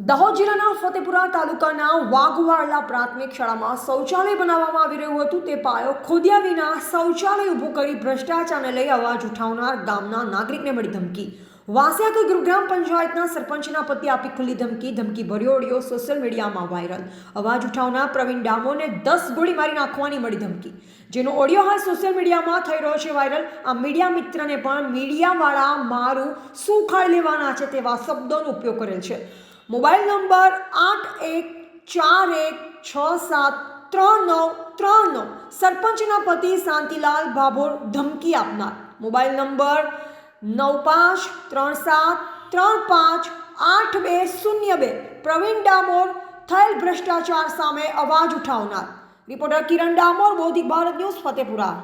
દાહોદ જિલ્લાના ફતેપુરા તાલુકાના વાઘવાળલા પ્રાથમિક શાળામાં શૌચાલય બનાવવામાં આવી રહ્યું હતું. તે પાયો ખોદ્યા વિના શૌચાલય ઊભું કરી ભ્રષ્ટાચારને લઈ અવાજ ઉઠાવનાર ગામના નાગરિકને મળી ધમકી. વાસિયા કોઈ ગુરુગ્રામ પંચાયતના સરપંચના પતિ આપી ખુલ્લી ધમકી ધમકી ભર્યો ઓડિયો સોશિયલ મીડિયામાં વાયરલ. અવાજ ઉઠાવનાર પ્રવીણ ડામોને દસ ગોળી મારી નાખવાની મળી ધમકી. જેનો ઓડિયો હાલ સોશિયલ મીડિયામાં થઈ રહ્યો છે વાયરલ. આ મીડિયા મિત્રને પણ મીડિયાવાળા મારું શું ખાઈ લેવાના છે તેવા શબ્દોનો ઉપયોગ કરેલ છે. મોબાઈલ નંબર આઠ એક ચાર એક છ સાત ત્રણ નવ ત્રણ નવ. સરપંચના પતિ શાંતિલાલ ભાભોર ધમકી આપનાર. મોબાઈલ નંબર નવ પાંચ, ત્રણ સાત, ત્રણ પાંચ, આઠ બે, શૂન્ય બે. પ્રવીણ ડામોર થયેલ ભ્રષ્ટાચાર સામે અવાજ ઉઠાવનાર. રિપોર્ટર કિરણ ડામોર બૌદ્ધિક ભારત ન્યૂઝ, ફતેપુરા.